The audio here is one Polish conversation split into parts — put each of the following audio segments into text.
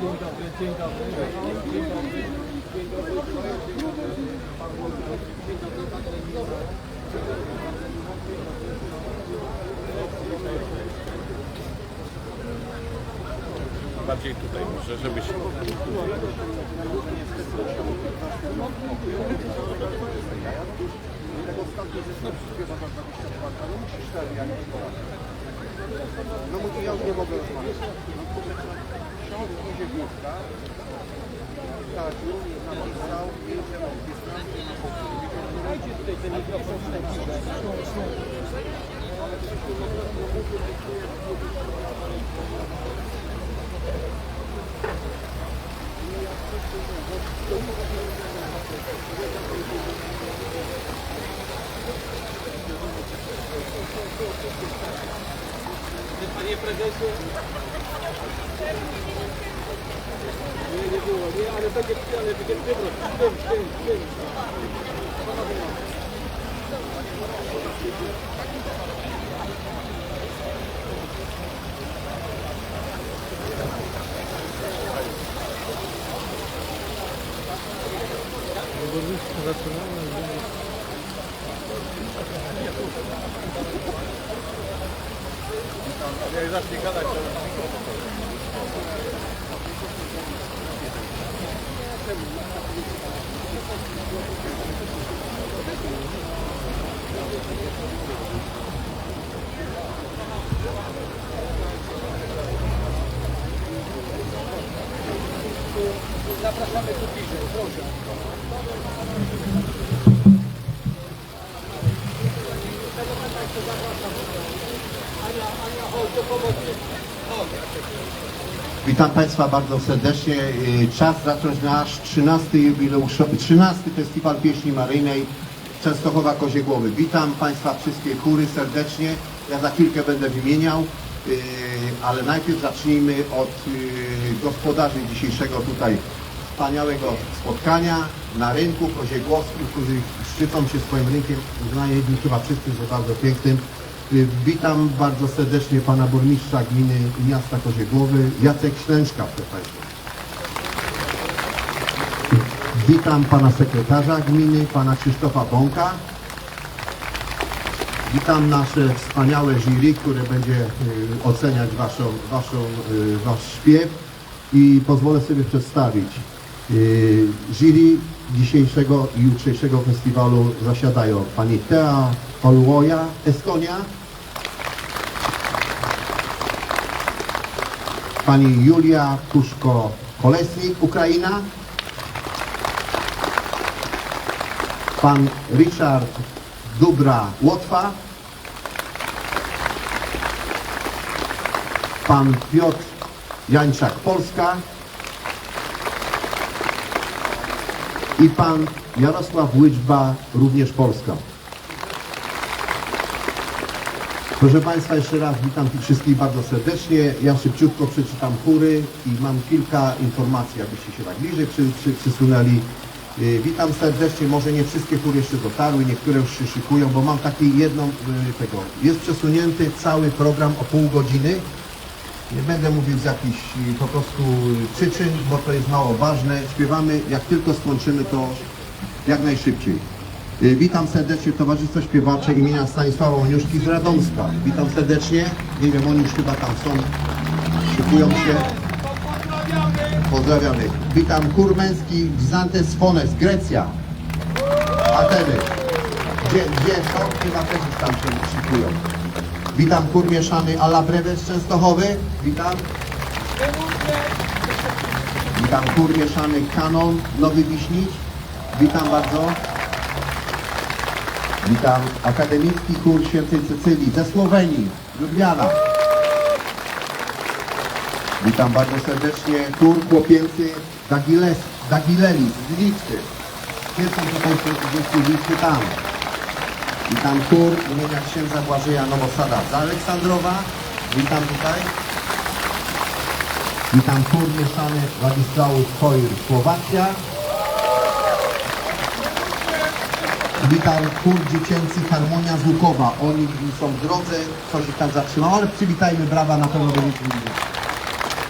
Bardziej tutaj może, żeby się... No mówię, ja już nie mogę rozmawiać. Ksiądz idzie główka, Tadziu napisał, idzie Dajcie tutaj ten mikrofon w tym, w tym, w tym. Jak zacznie gadać, to... Zapraszamy tu bliżej, proszę. Ania, Witam Państwa bardzo serdecznie. Y, Czas zacząć nasz 13 jubileuszowy, 13 Festiwal Pieśni Maryjnej Częstochowa Kozie Głowy. Witam Państwa wszystkie chóry serdecznie. Ja za chwilkę będę wymieniał, y, ale najpierw zacznijmy od y, gospodarzy dzisiejszego tutaj wspaniałego spotkania na rynku koziegłowskim, którzy szczycą się swoim rynkiem, uznajemy chyba wszyscy, że bardzo pięknym. Y, Witam bardzo serdecznie pana burmistrza gminy miasta Koziegłowy, Jacek Ślęczka, proszę. Witam pana sekretarza gminy, pana Krzysztofa Bąka. Witam nasze wspaniałe jury, które będzie y, oceniać waszą, waszą, y, wasz śpiew i pozwolę sobie przedstawić. Jury dzisiejszego i jutrzejszego festiwalu zasiadają pani Tea Oluoja, Estonia, pani Julia Kuszko-Kolesnik, Ukraina, pan Richard Dubra, Łotwa, pan Piotr Jańczak, Polska i pan Jarosław Łyczba, również Polska. Proszę Państwa, jeszcze raz witam tych wszystkich bardzo serdecznie. Ja szybciutko przeczytam chóry i mam kilka informacji, abyście się tak bliżej przy, przy, przysunęli. Yy, witam serdecznie, może nie wszystkie chóry jeszcze dotarły, niektóre już się szykują, bo mam taki jedną yy, tego. Jest przesunięty cały program o pół godziny. Nie będę mówił z jakichś yy, po prostu przyczyn, bo to jest mało ważne. Śpiewamy, jak tylko skończymy to jak najszybciej. Y, Witam serdecznie Towarzystwo Śpiewacze imienia Stanisława Oniuszki z Radomska. Witam serdecznie. Nie wiem, oni już chyba tam są. Szykują się. Pozdrawiamy. Witam chór męski Bizantes Fones, Grecja. Ateny. Gdzie, gdzie są? Chyba też już tam się szykują. Witam chór mieszany Ala Breves Częstochowy. Witam. Witam chór mieszany Kanon Nowy Wiśnić. Witam bardzo. Witam Akademicki Chór Świętej Cecylii ze Słowenii, Ljubljana. Witam bardzo serdecznie Chór Chłopięcy Dagiles, Dagilelis z Litwy. Pierwszą tutaj się Litwy tam. Witam chór imienia księdza Błażeja Nowosada z Aleksandrowa. Witam tutaj. Witam chór mieszany Władysławów Choir Słowacja. Witam chór dziecięcy Harmonia z Łukowa. Oni są w drodze, coś ich tam zatrzymało, ale przywitajmy brawa, na pewno będziecie widzieć.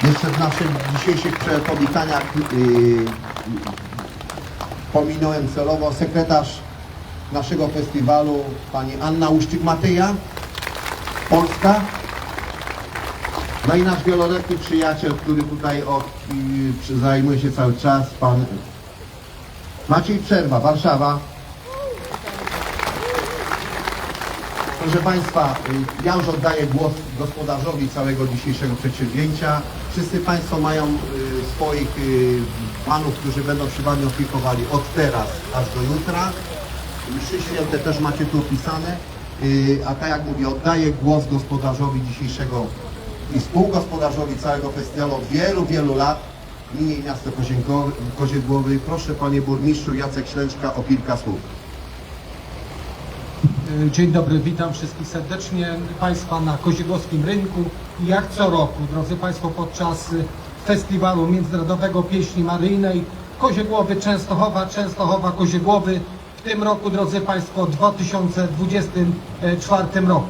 Jeszcze w naszych dzisiejszych powitaniach yy, pominąłem celowo sekretarz naszego festiwalu, pani Anna Uszczyk-Matyja, Polska. No i nasz wieloletni przyjaciel, który tutaj yy, zajmuje się cały czas, pan Maciej Przerwa, Warszawa. Proszę Państwa, y, ja już oddaję głos gospodarzowi całego dzisiejszego przedsięwzięcia. Wszyscy Państwo mają y, swoich y, panów, którzy będą się Wami opiekowali od teraz aż do jutra. Mszy święte też macie tu opisane. A tak jak mówię, oddaję głos gospodarzowi dzisiejszego i współgospodarzowi całego festiwalu od wielu, wielu lat. Gminie i miasto Koziegłowy. Proszę Panie Burmistrzu Jacek Ślęczka o kilka słów. Dzień dobry, witam wszystkich serdecznie Państwa na Koziegłowskim Rynku. Jak co roku, drodzy Państwo, podczas Festiwalu Międzynarodowego Pieśni Maryjnej Koziegłowy Częstochowa, Częstochowa Koziegłowy w tym roku, drodzy Państwo, w 2024 roku.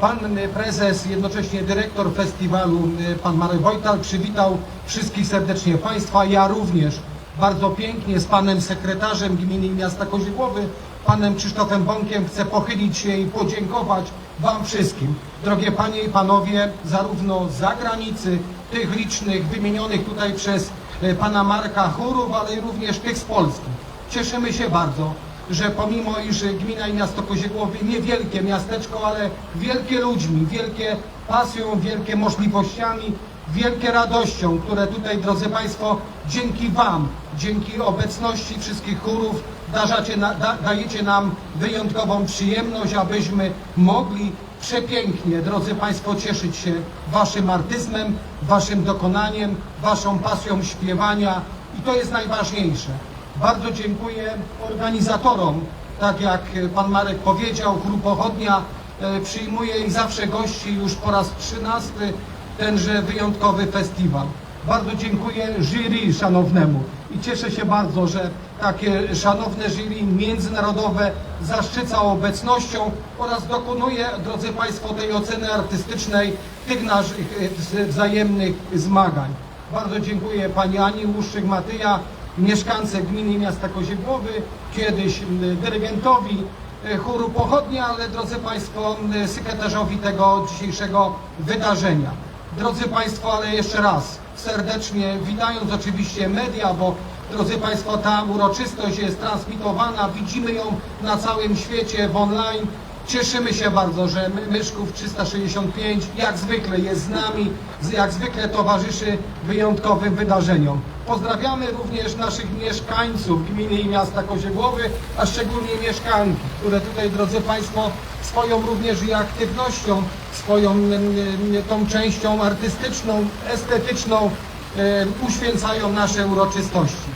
Pan prezes, jednocześnie dyrektor festiwalu, y, pan Marek Wojtal, przywitał wszystkich serdecznie Państwa. Ja również bardzo pięknie z panem sekretarzem gminy i miasta Koziegłowy, panem Krzysztofem Bąkiem chcę pochylić się i podziękować Wam wszystkim. Drogie Panie i Panowie, zarówno z zagranicy, tych licznych, wymienionych tutaj przez e, pana Marka chórów, ale również tych z Polski. Cieszymy się bardzo, że pomimo iż gmina i miasto Koziegłowy niewielkie miasteczko, ale wielkie ludźmi, wielkie pasją, wielkie możliwościami, wielkie radością, które tutaj, drodzy Państwo, dzięki Wam, dzięki obecności wszystkich chórów da, dajecie nam wyjątkową przyjemność, abyśmy mogli przepięknie, drodzy Państwo, cieszyć się Waszym artyzmem, Waszym dokonaniem, Waszą pasją śpiewania i to jest najważniejsze. Bardzo dziękuję organizatorom, tak jak Pan Marek powiedział, Chór Pochodnia e, przyjmuje i zawsze gości już po raz trzynasty tenże wyjątkowy festiwal. Bardzo dziękuję jury szanownemu i cieszę się bardzo, że takie szanowne jury międzynarodowe zaszczyca obecnością oraz dokonuje, drodzy Państwo, tej oceny artystycznej tych naszych e, wzajemnych zmagań. Bardzo dziękuję Pani Ani Łuszczyk-Matyja, mieszkance gminy miasta Koziegłowy, kiedyś dyrygentowi e, chóru Pochodnia, ale drodzy Państwo, sekretarzowi tego dzisiejszego wydarzenia. Drodzy Państwo, ale jeszcze raz serdecznie witając oczywiście media, bo drodzy Państwo, ta uroczystość jest transmitowana, widzimy ją na całym świecie w online. Cieszymy się bardzo, że My- Myszków 365 jak zwykle jest z nami, jak zwykle towarzyszy wyjątkowym wydarzeniom. Pozdrawiamy również naszych mieszkańców gminy i miasta Koziegłowy, a szczególnie mieszkanki, które tutaj, drodzy Państwo, swoją również i aktywnością, swoją mm, mm, tą częścią artystyczną, estetyczną e, uświęcają nasze uroczystości.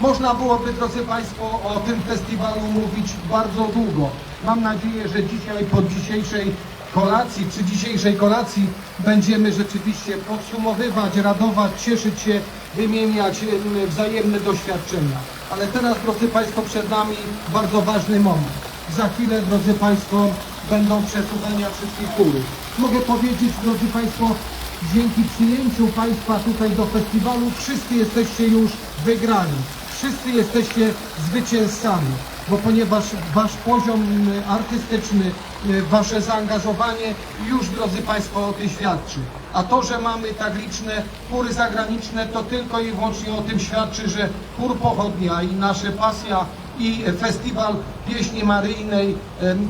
Można byłoby, drodzy Państwo, o tym festiwalu mówić bardzo długo. Mam nadzieję, że dzisiaj, po dzisiejszej kolacji, przy dzisiejszej kolacji będziemy rzeczywiście podsumowywać, radować, cieszyć się, wymieniać em, wzajemne doświadczenia. Ale teraz, drodzy Państwo, przed nami bardzo ważny moment. Za chwilę, drodzy Państwo, będą przesłuchania wszystkich chórów. Mogę powiedzieć, drodzy Państwo, dzięki przyjęciu Państwa tutaj do festiwalu wszyscy jesteście już wygrani. Wszyscy jesteście zwycięzcami, bo ponieważ Wasz poziom y, artystyczny, y, Wasze zaangażowanie już, drodzy Państwo, o tym świadczy. A to, że mamy tak liczne chóry zagraniczne, to tylko i wyłącznie o tym świadczy, że chór Pochodnia i nasza pasja i festiwal pieśni maryjnej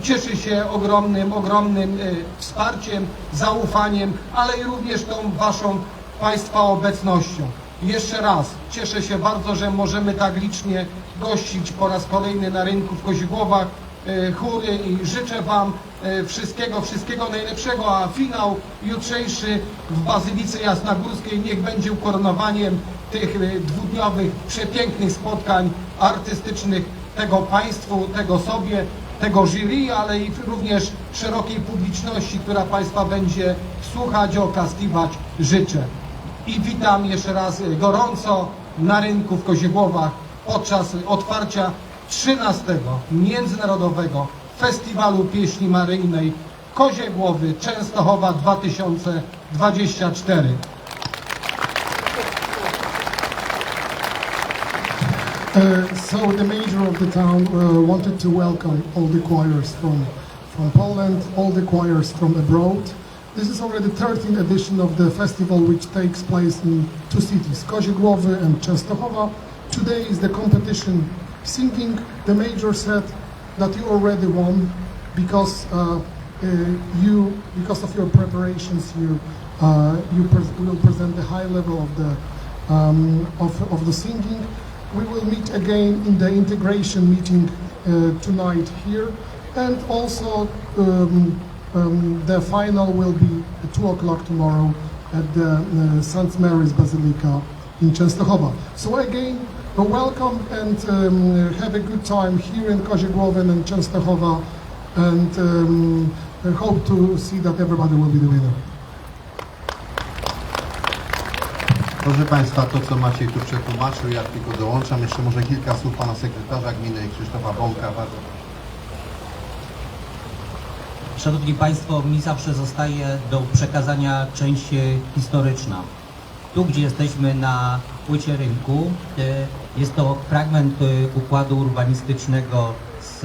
cieszy się ogromnym, ogromnym e, wsparciem, zaufaniem, ale i również tą Waszą Państwa obecnością. Jeszcze raz cieszę się bardzo, że możemy tak licznie gościć po raz kolejny na rynku w Kozigłowach e, chóry i życzę Wam e, wszystkiego, wszystkiego najlepszego, a finał jutrzejszy w Bazylice Jasnogórskiej niech będzie ukoronowaniem tych dwudniowych, przepięknych spotkań artystycznych tego Państwu, tego sobie, tego jury, ale i również szerokiej publiczności, która Państwa będzie słuchać, okazywać życzę. I witam jeszcze raz gorąco na rynku w Koziegłowach podczas otwarcia 13. Międzynarodowego Festiwalu Pieśni Maryjnej Koziegłowy Częstochowa 2024. Uh, so the mayor of the town uh, wanted to welcome all the choirs from from Poland, all the choirs from abroad. This is already the 13th edition of the festival, which takes place in two cities, Kozigłowy and Częstochowa. Today is the competition singing. The major said that you already won because uh, uh, you, because of your preparations, you uh, you pres- will present the high level of the um, of, of the singing. We will meet again in the integration meeting uh, tonight here, and also um, um, the final will be at 2 o'clock tomorrow at the uh, St. Mary's Basilica in Częstochowa. So again, welcome and um, have a good time here in Kozigłowen and Częstochowa, and um, hope to see that everybody will be the winner. Proszę Państwa, to co Maciej tu przetłumaczył, ja tylko dołączam. Jeszcze może kilka słów Pana Sekretarza Gminy Krzysztofa Bąka. Bardzo Szanowni Państwo, mi zawsze zostaje do przekazania część e, historyczna. Tu, gdzie jesteśmy na płycie rynku, e, jest to fragment e, układu urbanistycznego z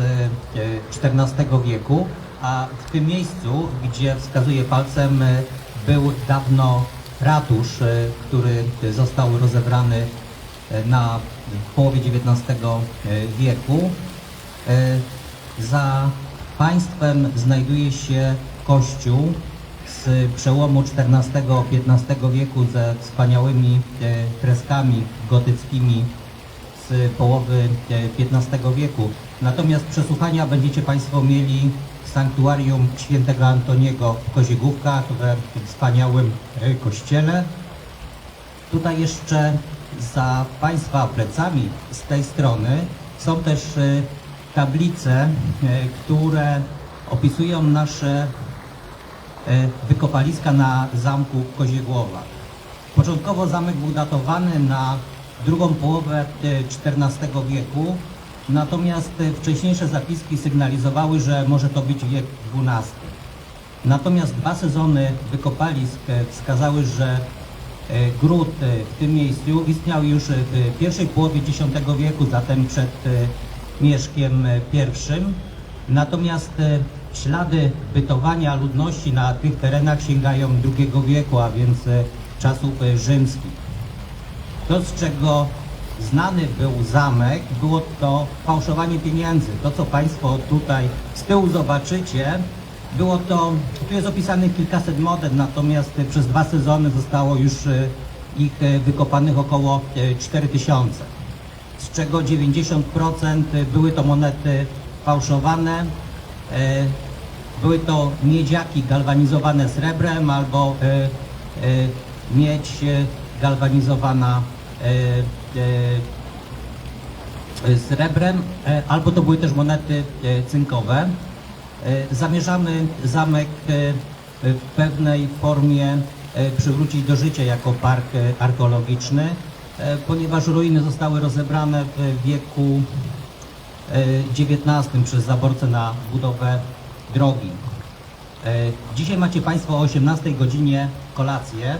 XIV wieku, a w tym miejscu, gdzie wskazuje palcem, był dawno ratusz, e, który został rozebrany e, na połowie XIX wieku. E, Za państwem znajduje się kościół z przełomu XIV-XV wieku ze wspaniałymi freskami gotyckimi z połowy XV wieku. Natomiast przesłuchania będziecie Państwo mieli sanktuarium świętego Antoniego w Koziegówkach, we wspaniałym e, kościele. Tutaj jeszcze za Państwa plecami z tej strony są też e, tablice, e, które opisują nasze wykopaliska na zamku w Koziegłowach. Początkowo zamek był datowany na drugą połowę XIV wieku, natomiast wcześniejsze zapiski sygnalizowały, że może to być wiek XII. Natomiast dwa sezony wykopalisk e, wskazały, że e, gród e, w tym miejscu istniał już w pierwszej połowie X wieku, zatem przed Mieszkiem I. Natomiast ślady bytowania ludności na tych terenach sięgają II wieku, a więc czasów rzymskich. To, z czego znany był zamek, było to fałszowanie pieniędzy. To, co Państwo tutaj z tyłu zobaczycie, było to, tu jest opisanych kilkaset monet, natomiast e, przez dwa sezony zostało już e, ich e, wykopanych około e, 4000, z czego 90% były to monety fałszowane, e, były to miedziaki galwanizowane srebrem albo e, e, miedź e, galwanizowana e, e, srebrem, e, albo to były też monety e, cynkowe. E, Zamierzamy zamek e, w pewnej formie e, przywrócić do życia jako park e, archeologiczny, e, ponieważ ruiny zostały rozebrane w wieku XIX przez zaborcę na budowę drogi. E, Dzisiaj macie Państwo o 18 godzinie kolację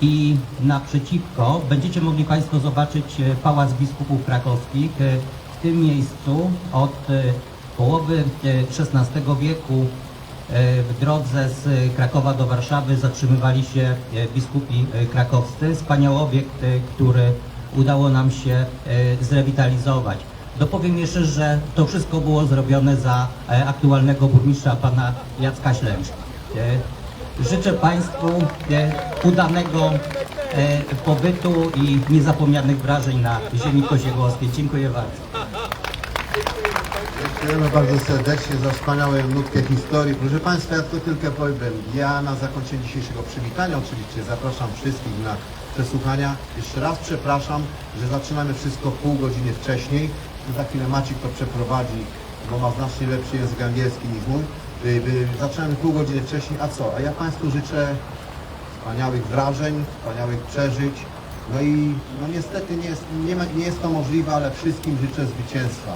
i naprzeciwko będziecie mogli Państwo zobaczyć e, Pałac Biskupów Krakowskich. E, W tym miejscu od e, połowy XVI wieku w drodze z Krakowa do Warszawy zatrzymywali się biskupi krakowscy. Wspaniały obiekt, który udało nam się zrewitalizować. Dopowiem jeszcze, że to wszystko było zrobione za aktualnego burmistrza pana Jacka Ślęczka. Życzę Państwu udanego e, pobytu i niezapomnianych wrażeń na ziemi koziegłowskiej. Dziękuję bardzo. Dziękujemy bardzo serdecznie za wspaniałą nutkę historii. Proszę Państwa, ja tylko tylko powiem, ja na zakończenie dzisiejszego przywitania oczywiście zapraszam wszystkich na przesłuchania. Jeszcze raz przepraszam, że zaczynamy wszystko pół godziny wcześniej. Za chwilę Maciek to przeprowadzi, bo ma znacznie lepszy język angielski niż mój. Y, y, Zaczynamy pół godziny wcześniej, a co? A ja Państwu życzę wspaniałych wrażeń, wspaniałych przeżyć. No i no niestety nie jest, nie, ma, nie jest to możliwe, ale wszystkim życzę zwycięstwa.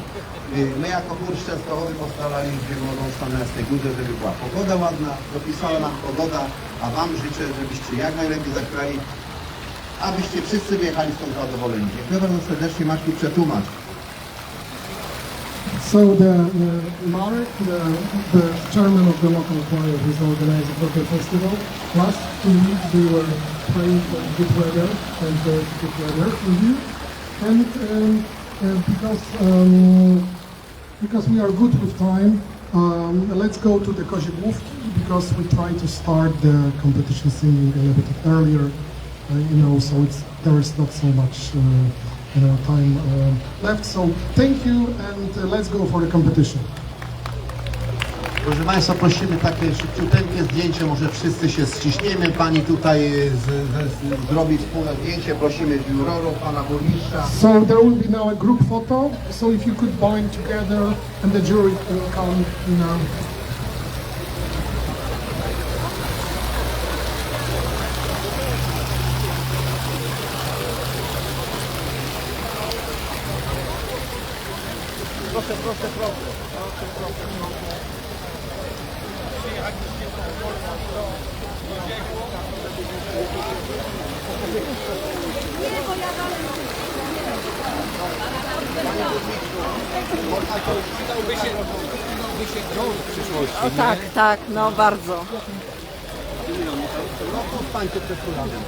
Y, My jako burz Częstochowy postaraliśmy mogą stanąć z tej górze, żeby była pogoda ładna, dopisała nam pogoda, a Wam życzę, żebyście jak najlepiej zagrali, abyście wszyscy wyjechali stąd zadowoleni. Dziękuję bardzo serdecznie. Maćku, przetłumacz. So the, the the, the chairman of the local choir who's organizing for the festival, last two weeks we were praying for good weather and uh, good weather for you. And um, uh, because um, because we are good with time, um, let's go to the Koziegłówki because we try to start the competition singing a little bit earlier, uh, you know, so it's there is not so much uh, you know, time uh, left. So thank you and uh, let's go for the competition. Proszę Państwa, prosimy takie szybciuteńkie zdjęcie, może wszyscy się ściśniemy. Pani tutaj y, z, z, z, zrobi wspólne zdjęcie, prosimy jurorów, Pana Burmistrza. So there will be now a group photo. So if you could bind together and the jury will come, you know. Proszę, proszę, proszę. Proszę, proszę, proszę. O tak, tak, no bardzo. Pańcie przed kulanem.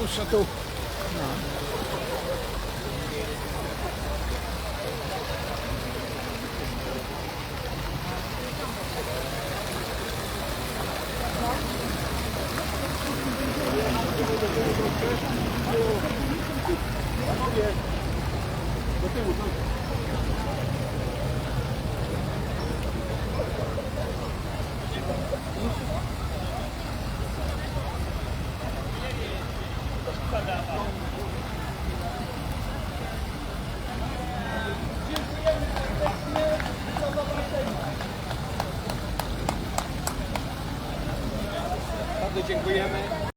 Muszę tu.